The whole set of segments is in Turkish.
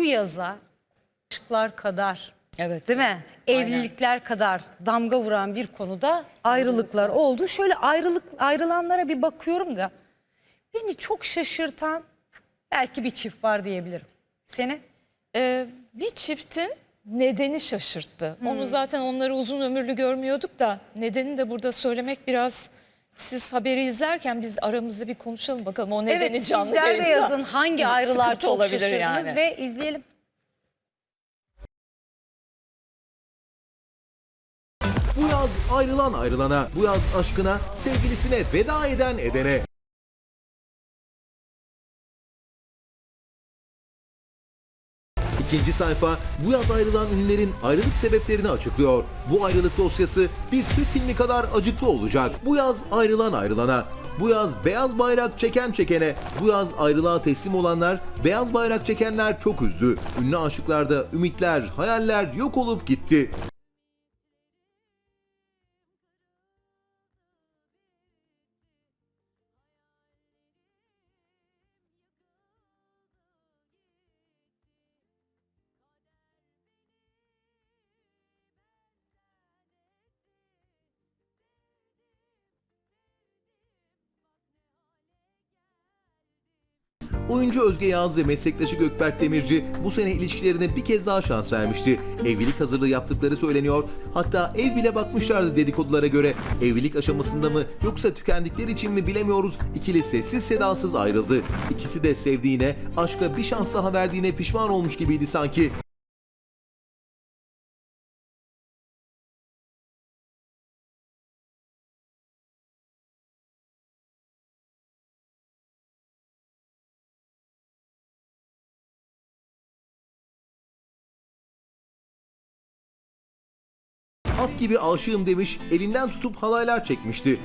bu yaza aşklar kadar Evet. değil mi? Evlilikler kadar damga vuran bir konuda ayrılıklar oldu. Şöyle ayrılık ayrılanlara bir bakıyorum da beni çok şaşırtan belki bir çift var diyebilirim. Seni? Ee, bir çiftin nedeni şaşırttı. Onu zaten onları uzun ömürlü görmüyorduk da nedeni de burada söylemek biraz siz haberi izlerken biz aramızda bir konuşalım bakalım o nedeni evet canlı sizler de yayında yazın hangi ayrılar çok olabilir şaşırdınız yani. ve izleyelim. Bu yaz ayrılan ayrılana, bu yaz aşkına, sevgilisine veda eden edene. İkinci sayfa bu yaz ayrılan ünlülerin ayrılık sebeplerini açıklıyor. Bu ayrılık dosyası bir Türk filmi kadar acıklı olacak. Bu yaz ayrılan ayrılana, bu yaz beyaz bayrak çeken çekene, bu yaz ayrılığa teslim olanlar, beyaz bayrak çekenler çok üzdü. Ünlü aşıklarda ümitler, hayaller yok olup gitti. Oyuncu Özge Yağız ve meslektaşı Gökberk Demirci bu sene ilişkilerine bir kez daha şans vermişti. Evlilik hazırlığı yaptıkları söyleniyor. Hatta ev bile bakmışlardı dedikodulara göre. Evlilik aşamasında mı yoksa tükendikleri için mi bilemiyoruz. İkili sessiz sedasız ayrıldı. İkisi de sevdiğine, aşka bir şans daha verdiğine pişman olmuş gibiydi sanki. At gibi aşığım demiş, elinden tutup halaylar çekmişti.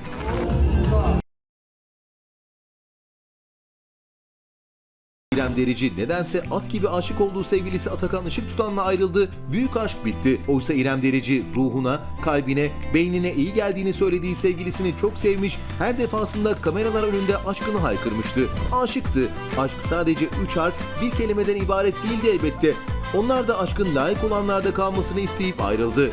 İrem Derici nedense at gibi aşık olduğu sevgilisi Atakan Işık Tutan'la ayrıldı. Büyük aşk bitti. Oysa İrem Derici ruhuna, kalbine, beynine iyi geldiğini söylediği sevgilisini çok sevmiş. Her defasında kameralar önünde aşkını haykırmıştı. Aşıktı. Aşk sadece üç harf, bir kelimeden ibaret değildi elbette. Onlar da aşkın layık olanlarda kalmasını isteyip ayrıldı.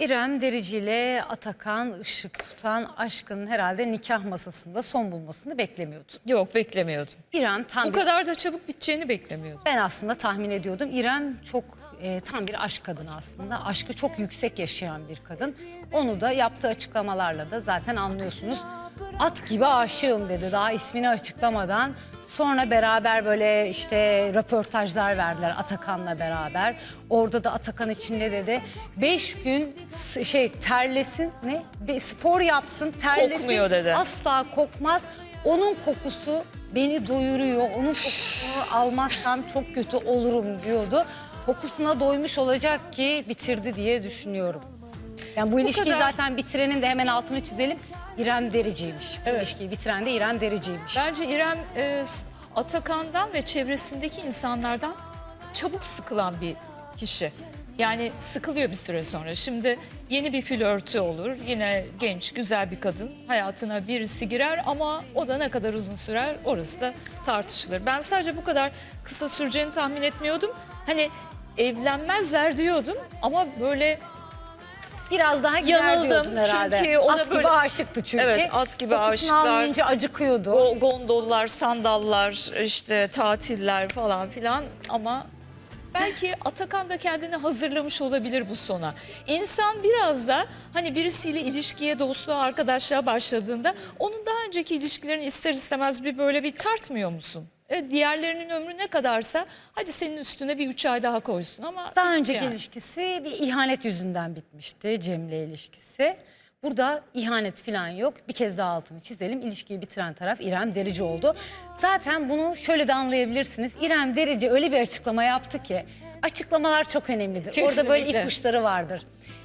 İrem Derici ile Atakan Işık tutan aşkının herhalde nikah masasında son bulmasını beklemiyordun. Yok beklemiyordum. İrem tam Bu bir- kadar da çabuk biteceğini beklemiyordum. ben aslında tahmin ediyordum. İrem çok e, tam bir aşk kadını aslında. Aşkı çok yüksek yaşayan bir kadın. Onu da yaptığı açıklamalarla da zaten anlıyorsunuz. At gibi aşığım dedi daha ismini açıklamadan. Sonra beraber böyle işte röportajlar verdiler Atakan'la beraber. Orada da Atakan için ne dedi? Beş gün s- şey terlesin ne? Bir spor yapsın terlesin. Kokmuyor dedi. Asla kokmaz. Onun kokusu beni doyuruyor. Onun kokusunu almazsam çok kötü olurum diyordu. Kokusuna doymuş olacak ki bitirdi diye düşünüyorum. Yani bu, ilişkiyi kadar- zaten bitirenin de hemen altını çizelim. İrem Derici'ymiş. Bu Evet. ilişkiyi bitiren de İrem Derici'ymiş. Bence İrem e, Atakan'dan ve çevresindeki insanlardan çabuk sıkılan bir kişi. Yani sıkılıyor bir süre sonra. Şimdi yeni bir flörtü olur. Yine genç, güzel bir kadın. Hayatına birisi girer ama o da ne kadar uzun sürer orası da tartışılır. Ben sadece bu kadar kısa süreceğini tahmin etmiyordum. Hani evlenmezler diyordum ama böyle Biraz daha gider Yanıldım diyordun herhalde. çünkü o da at gibi böyle- aşıktı çünkü. Evet, at gibi Kokusunu aşıklar. almayınca acıkıyordu. O gondollar, sandallar, işte tatiller falan filan ama belki Atakan da kendini hazırlamış olabilir bu sona. İnsan biraz da hani birisiyle ilişkiye, dostluğa, arkadaşlığa başladığında onun daha önceki ilişkilerini ister istemez bir böyle bir tartmıyor musun? E, diğerlerinin ömrü ne kadarsa hadi senin üstüne bir üç ay daha koysun ama Daha önceki yani. ilişkisi bir ihanet yüzünden bitmişti Cem'le ilişkisi. Burada ihanet falan yok. Bir kez daha altını çizelim. İlişkiyi bitiren taraf İrem Derici oldu. Zaten bunu şöyle de anlayabilirsiniz. İrem Derici öyle bir açıklama yaptı ki açıklamalar çok önemlidir. Orada böyle Kesinlikle. ipuçları vardır.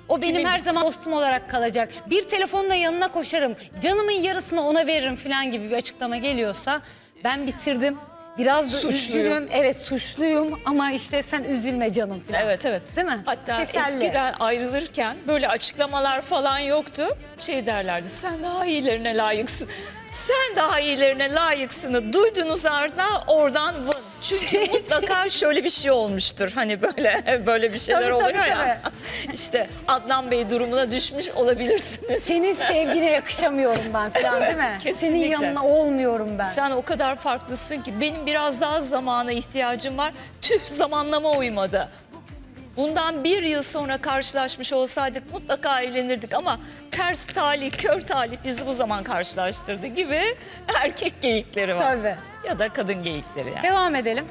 O benim Kimin her zaman dostum olarak kalacak. Bir telefonla yanına koşarım. Canımın yarısını ona veririm falan gibi bir açıklama geliyorsa ben bitirdim. Biraz da Suçluyum. üzgünüm. Evet suçluyum ama işte sen üzülme canım falan. Evet evet. Değil mi? Hatta Teselli. eskiden ayrılırken böyle açıklamalar falan yoktu. Şey derlerdi sen daha iyilerine layıksın. Sen daha iyilerine layıksını duydunuz Arda oradan vın. Çünkü mutlaka şöyle bir şey olmuştur. Hani böyle böyle bir şeyler Tabii, oluyor tabii, ya. işte Adnan Bey durumuna düşmüş olabilirsiniz. Senin sevgine yakışamıyorum ben falan değil mi? Senin Kesinlikle. yanına olmuyorum ben. Sen o kadar farklısın ki benim biraz daha zamana ihtiyacım var. Tüh zamanlama uymadı. Bundan bir yıl sonra karşılaşmış olsaydık mutlaka eğlenirdik ama ters talih, kör talih bizi bu zaman karşılaştırdı gibi erkek geyikleri var. Tabii. Ya da kadın geyikleri yani. Devam edelim.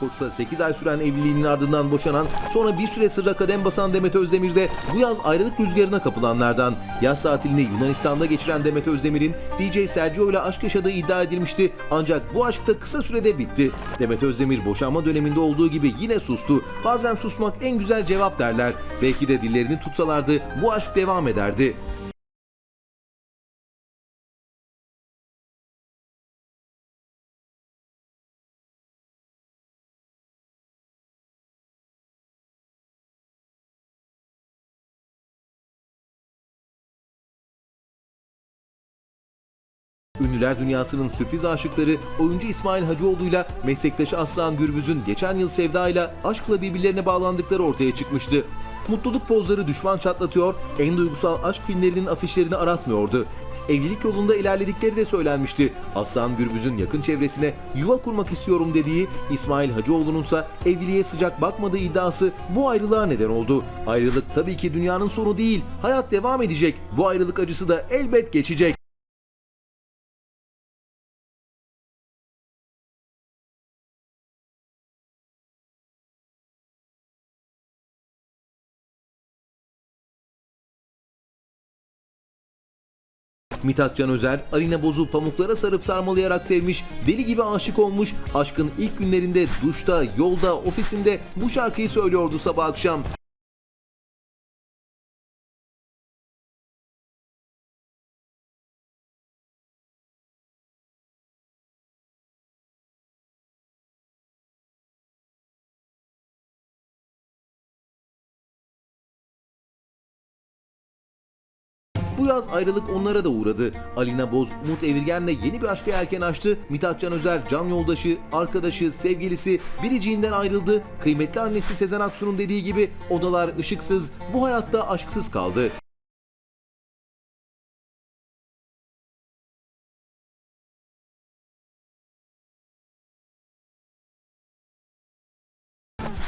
Koç'la 8 ay süren evliliğinin ardından boşanan, sonra bir süre sırra kadem basan Demet Özdemir de bu yaz ayrılık rüzgarına kapılanlardan. Yaz tatilini Yunanistan'da geçiren Demet Özdemir'in DJ Sergio ile aşk yaşadığı iddia edilmişti. Ancak bu aşk da kısa sürede bitti. Demet Özdemir boşanma döneminde olduğu gibi yine sustu. Bazen susmak en güzel cevap derler. Belki de dillerini tutsalardı bu aşk devam ederdi. Ünlüler dünyasının sürpriz aşıkları oyuncu İsmail Hacıoğlu'yla meslektaşı Aslan Gürbüz'ün geçen yıl Sevda'yla aşkla birbirlerine bağlandıkları ortaya çıkmıştı. Mutluluk pozları düşman çatlatıyor, en duygusal aşk filmlerinin afişlerini aratmıyordu. Evlilik yolunda ilerledikleri de söylenmişti. Aslan Gürbüz'ün yakın çevresine yuva kurmak istiyorum dediği İsmail Hacıoğlu'nun ise evliliğe sıcak bakmadığı iddiası bu ayrılığa neden oldu. Ayrılık tabii ki dünyanın sonu değil, hayat devam edecek. Bu ayrılık acısı da elbet geçecek. Mithat Can Özer, Alina Boz'u pamuklara sarıp sarmalayarak sevmiş, deli gibi aşık olmuş, aşkın ilk günlerinde duşta, yolda, ofisinde bu şarkıyı söylüyordu sabah akşam. Bu yaz ayrılık onlara da uğradı. Alina Boz, Umut Evirgen'le yeni bir aşka yelken açtı. Mithat Can Özer, can yoldaşı, arkadaşı, sevgilisi biriciğinden ayrıldı. Kıymetli annesi Sezen Aksu'nun dediği gibi odalar ışıksız, bu hayatta aşksız kaldı.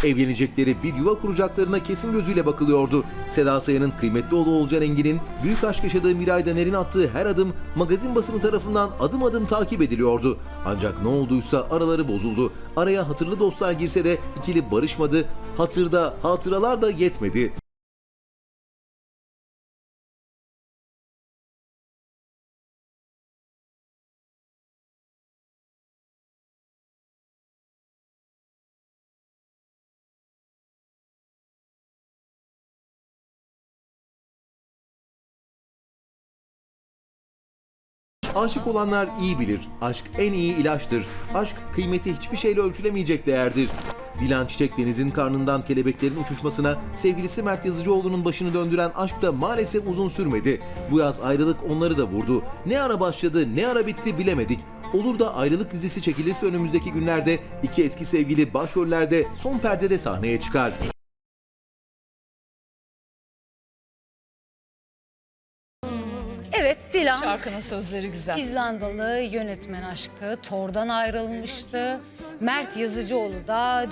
Evlenecekleri bir yuva kuracaklarına kesin gözüyle bakılıyordu. Seda Sayan'ın kıymetli oğlu Olcan Engin'in büyük aşk yaşadığı Miray Daner'in attığı her adım magazin basını tarafından adım adım takip ediliyordu. Ancak ne olduysa araları bozuldu. Araya hatırlı dostlar girse de ikili barışmadı. Hatırda, hatıralar da yetmedi. Aşık olanlar iyi bilir. Aşk en iyi ilaçtır. Aşk kıymeti hiçbir şeyle ölçülemeyecek değerdir. Dilan Çiçek Deniz'in karnından kelebeklerin uçuşmasına sevgilisi Mert Yazıcıoğlu'nun başını döndüren aşk da maalesef uzun sürmedi. Bu yaz ayrılık onları da vurdu. Ne ara başladı ne ara bitti bilemedik. Olur da ayrılık dizisi çekilirse önümüzdeki günlerde iki eski sevgili başrollerde son perdede sahneye çıkar. Evet Dilan. Şarkının sözleri güzel. İzlandalı yönetmen aşkı Thor'dan ayrılmıştı. Mert Yazıcıoğlu da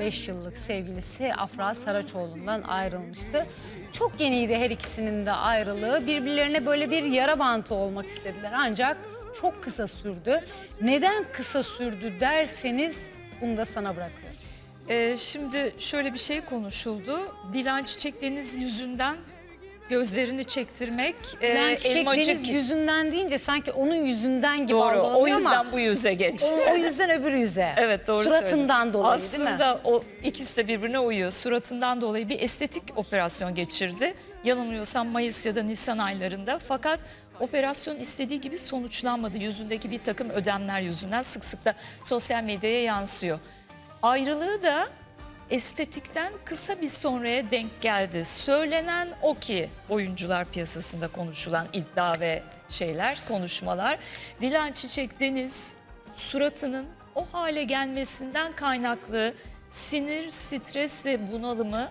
4,5-5 yıllık sevgilisi Afra Saraçoğlu'ndan ayrılmıştı. Çok yeniydi her ikisinin de ayrılığı. Birbirlerine böyle bir yara bantı olmak istediler ancak çok kısa sürdü. Neden kısa sürdü derseniz bunu da sana bırakıyorum. Ee, şimdi şöyle bir şey konuşuldu. Dilan Çiçek Deniz yüzünden gözlerini çektirmek e, Çiçek elmacık Deniz yüzünden deyince sanki onun yüzünden gibi doğru. algılanıyor O yüzden ama bu yüze geç. o, o yüzden öbür yüze. Evet doğru Suratından söylüyorsun. dolayı Aslında değil mi? o ikisi de birbirine uyuyor. Suratından dolayı bir estetik operasyon geçirdi. Yanılmıyorsam Mayıs ya da Nisan aylarında. Fakat operasyon istediği gibi sonuçlanmadı. Yüzündeki bir takım ödemler yüzünden sık sık da sosyal medyaya yansıyor. Ayrılığı da estetikten kısa bir sonraya denk geldi. Söylenen o ki oyuncular piyasasında konuşulan iddia ve şeyler, konuşmalar. Dilan Çiçek Deniz suratının o hale gelmesinden kaynaklı sinir, stres ve bunalımı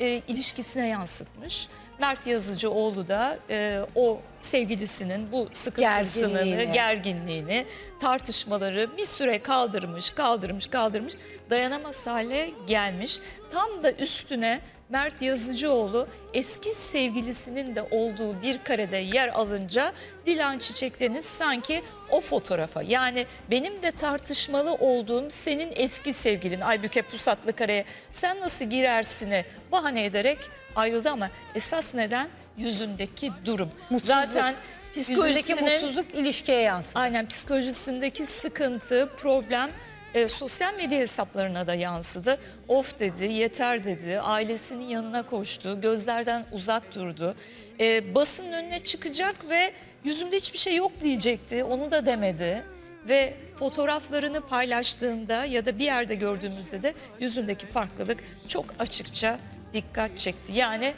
e, ilişkisine yansıtmış. Mert Yazıcıoğlu da e, o sevgilisinin bu sıkıntısını, Gerginliğini. gerginliğini, tartışmaları bir süre kaldırmış, kaldırmış, kaldırmış, dayanamaz hale gelmiş. Tam da üstüne Mert Yazıcıoğlu eski sevgilisinin de olduğu bir karede yer alınca Dilan Çiçek Deniz sanki o fotoğrafa yani benim de tartışmalı olduğum senin eski sevgilin Aybüke Pusatlı kareye sen nasıl girersini bahane ederek ayrıldı ama esas neden yüzündeki durum. Mutsuzluk. Zaten psikolojisinin mutsuzluk ilişkiye yansıdı. Aynen psikolojisindeki sıkıntı, problem e, sosyal medya hesaplarına da yansıdı. Of dedi, yeter dedi, ailesinin yanına koştu, gözlerden uzak durdu. E, basının önüne çıkacak ve yüzümde hiçbir şey yok diyecekti, onu da demedi. Ve fotoğraflarını paylaştığında ya da bir yerde gördüğümüzde de yüzündeki farklılık çok açıkça dikkat çekti. Yani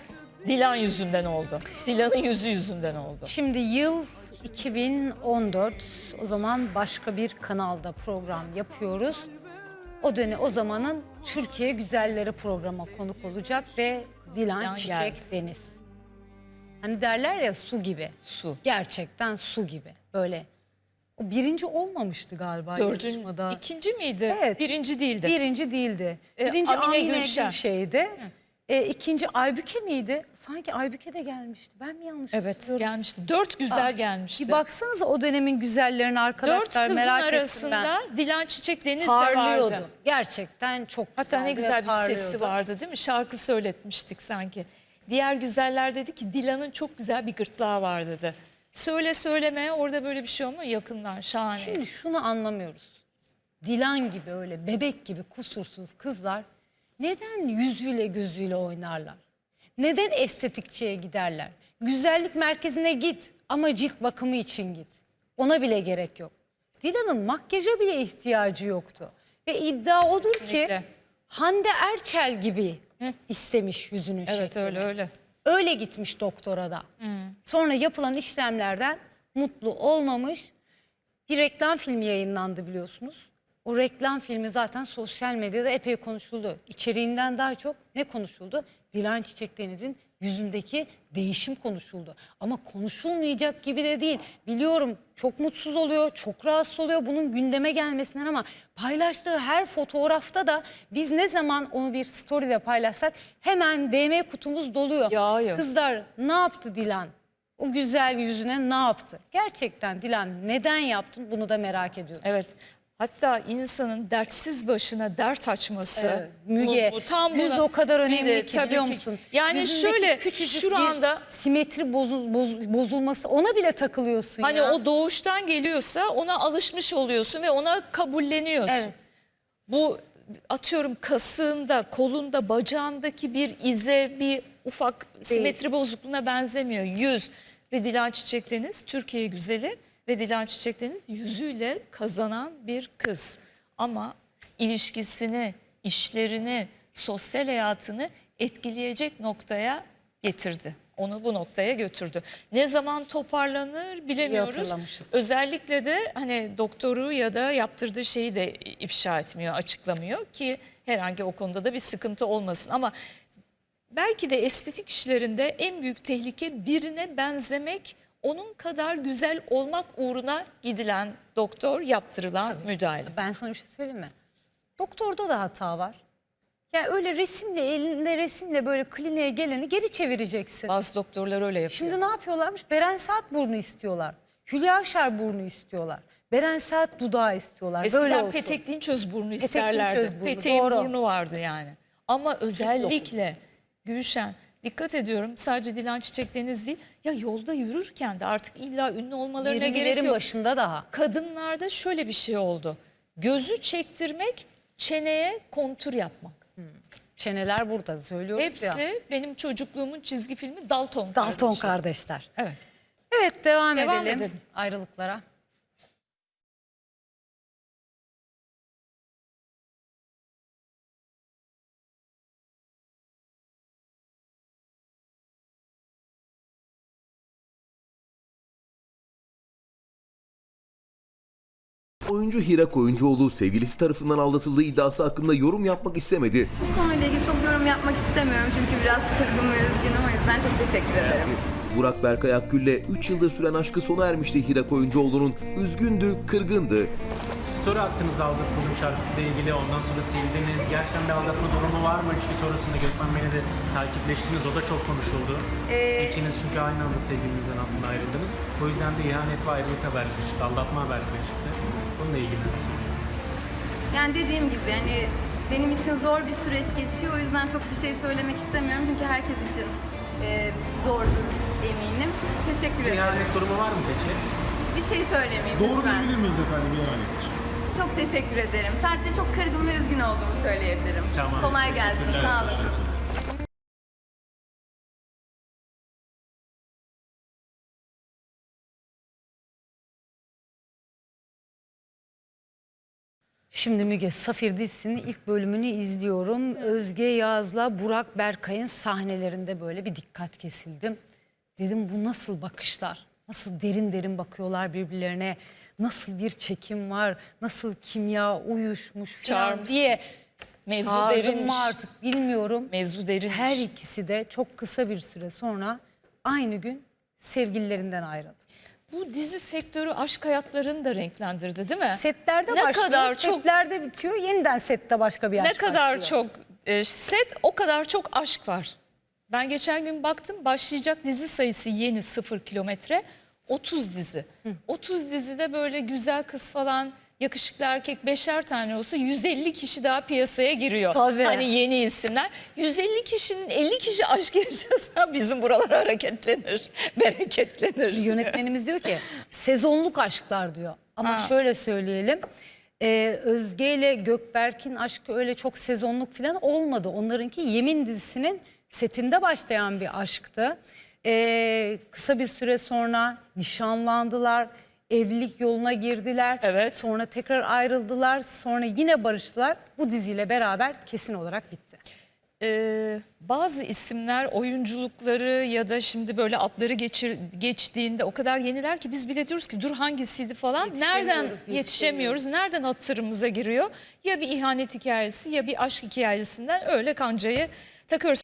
Dilan yüzünden oldu. Dilan'ın yüzü yüzünden oldu. Şimdi yıl 2014. O zaman başka bir kanalda program yapıyoruz. O dönem o zamanın Türkiye Güzelleri programa konuk olacak ve Dilan Dilan Çiçek geldi. Deniz. Hani derler ya su gibi. Su. Gerçekten su gibi. Böyle. O birinci olmamıştı galiba Dördün, yarışmada. ikinci miydi? Evet. Birinci değildi. Birinci değildi. E, Birinci Amine Amine, Gülşen. Gülşen'ydi. E, ikinci Aybüke miydi? Sanki Aybüke de gelmişti. Ben mi yanlış Evet hatırlıyorum? gelmişti. Dört güzel Aa, gelmişti. Bir baksanıza o dönemin güzellerine Dört arkadaşlar kızın merak arasında ettim Dilan Çiçek Deniz ben. de Parlıyordu. vardı. Gerçekten çok Hatta ne güzel bir sesi vardı değil mi? Şarkı söyletmiştik sanki. Diğer güzeller dedi ki Dilan'ın çok güzel bir gırtlağı var dedi. Söyle söyleme orada böyle bir şey olmuyor yakınlar şahane. Şimdi şunu anlamıyoruz. Dilan gibi öyle bebek gibi kusursuz kızlar neden yüzüyle gözüyle oynarlar? Neden estetikçiye giderler? Güzellik merkezine git ama cilt bakımı için git. Ona bile gerek yok. Dilan'ın makyaja bile ihtiyacı yoktu. Ve iddia odur Kesinlikle. ki Hande Erçel gibi istemiş yüzünün evet şeklini. öyle öyle. Öyle gitmiş doktora da. Sonra yapılan işlemlerden mutlu olmamış. Bir reklam filmi yayınlandı biliyorsunuz. O reklam filmi zaten sosyal medyada epey konuşuldu. İçeriğinden daha çok ne konuşuldu? Dilan Çiçek Deniz'in yüzündeki değişim konuşuldu. Ama konuşulmayacak gibi de değil. Biliyorum çok mutsuz oluyor, çok rahatsız oluyor bunun gündeme gelmesinden ama paylaştığı her fotoğrafta da biz ne zaman onu bir story'de paylaşsak hemen DM kutumuz doluyor. Yağıyor. Kızlar ne yaptı Dilan? O güzel yüzüne ne yaptı? Gerçekten Dilan neden yaptın bunu da merak ediyorum. Evet. Hatta insanın dertsiz başına dert açması. Evet, Müge, yüz buna- o kadar önemli de ki biliyor ki- musun? Yani Yüzündeki şöyle küçücük şu anda simetri bozul- boz- bozulması ona bile takılıyorsun hani ya. o doğuştan geliyorsa ona alışmış oluyorsun ve ona kabulleniyorsun. Evet. Bu atıyorum kasığında, kolunda, bacağındaki bir ize, bir ufak simetri bozukluğuna benzemiyor. Yüz ve Dilan Çiçek Deniz Türkiye güzeli ve Dilan Çiçek Deniz yüzüyle kazanan bir kız. Ama ilişkisini, işlerini, sosyal hayatını etkileyecek noktaya getirdi. Onu bu noktaya götürdü. Ne zaman toparlanır bilemiyoruz. Özellikle de hani doktoru ya da yaptırdığı şeyi de ifşa etmiyor, açıklamıyor ki herhangi o konuda da bir sıkıntı olmasın. Ama belki de estetik işlerinde en büyük tehlike birine benzemek, onun kadar güzel olmak uğruna gidilen doktor, yaptırılan müdahale. Ben sana bir şey söyleyeyim mi? Doktorda da hata var. Yani öyle resimle elinde resimle böyle kliniğe geleni geri çevireceksin. Bazı doktorlar öyle yapıyor. Şimdi ne yapıyorlarmış? Beren Saat burnu istiyorlar. Hülya Avşar burnu istiyorlar. Beren Saat dudağı istiyorlar. Böyle Eskiden olsun. petek dinçöz burnu Petek isterlerdi. dinçöz burnu, Peteğin doğru. burnu vardı yani. Ama özellikle Gülşen dikkat ediyorum sadece Dilan Çiçek Deniz değil ya yolda yürürken de artık illa ünlü olmalarına gerek 20'lerin yok. başında daha. Kadınlarda şöyle bir şey oldu. Gözü çektirmek, çeneye kontur yapmak. Çeneler burada söylüyoruz Hepsi ya. benim çocukluğumun çizgi filmi Dalton Dalton kardeşler. kardeşler. Evet. Evet devam, Devam edelim, edelim. ayrılıklara. Oyuncu Hira Koyuncuoğlu sevgilisi tarafından aldatıldığı iddiası hakkında yorum yapmak istemedi. Bu konuyla ilgili çok yorum yapmak istemiyorum çünkü biraz kırgın ve üzgünüm o yüzden çok teşekkür ederim. Burak Berkay Akgül'le 3 yıldır süren aşkı sona ermişti Hira Koyuncuoğlu'nun. Üzgündü, kırgındı. Story attınız aldatıldım şarkısıyla ilgili ondan sonra sildiniz. Gerçekten bir aldatma durumu var mı? Çünkü sonrasında Gökmen beni de takipleştiniz. O da çok konuşuldu. Ee, İkiniz çünkü aynı anda sevgilinizden aslında ayrıldınız. O yüzden de ihanet ve ayrılık haberleri çıktı. Aldatma haberleri çıktı. Bununla ilgili? Yani dediğim gibi yani benim için zor bir süreç geçiyor o yüzden çok bir şey söylemek istemiyorum çünkü herkes için e, zordur eminim. Teşekkür ederim. ihanet durumu var mı peki? Bir şey söylemeyeyim Doğru lütfen. diyebilir miyiz efendim yani? Çok teşekkür ederim. Sadece çok kırgın ve üzgün olduğumu söyleyebilirim. Tamam. Kolay gelsin. Sağ olun. Şimdi Müge Safir dizisinin ilk bölümünü izliyorum. Özge Yaz'la Burak Berkay'ın sahnelerinde böyle bir dikkat kesildim. Dedim bu nasıl bakışlar? Nasıl derin derin bakıyorlar birbirlerine? Nasıl bir çekim var? Nasıl kimya uyuşmuş falan Charms. diye. Mevzu Çağırdım derinmiş. mı artık bilmiyorum. Mevzu derinmiş. Her ikisi de çok kısa bir süre sonra aynı gün sevgililerinden ayrıldı. Bu dizi sektörü aşk hayatlarını da renklendirdi değil mi? Setlerde Ne başlıyor, kadar çok- setlerde bitiyor. Yeniden sette başka bir ne aşk kadar başlıyor. çok e, set o kadar çok aşk var. Ben geçen gün baktım başlayacak dizi sayısı yeni 0 kilometre 30 dizi. 30 dizide böyle güzel kız falan yakışıklı erkek beşer tane olsa 150 kişi daha piyasaya giriyor. Tabii. Hani yeni isimler. 150 kişinin 50 kişi aşk yaşasa bizim buralar hareketlenir, bereketlenir. Yönetmenimiz diyor ki sezonluk aşklar diyor. Ama Ha. şöyle söyleyelim. e, Özge ile Gökberk'in aşkı öyle çok sezonluk falan olmadı. Onlarınki Yemin dizisinin setinde başlayan bir aşktı. E, kısa bir süre sonra nişanlandılar. Evlilik yoluna girdiler. Evet. Sonra tekrar ayrıldılar. Sonra yine barıştılar. Bu diziyle beraber kesin olarak bitti. Ee, bazı isimler oyunculukları ya da şimdi böyle adları geçir, geçtiğinde o kadar yeniler ki biz bile diyoruz ki dur hangisiydi falan. Yetişemiyoruz, Nereden yetişemiyoruz. yetişemiyoruz? Nereden hatırımıza giriyor? Ya bir ihanet hikayesi ya bir aşk hikayesinden öyle kancayı takıyoruz.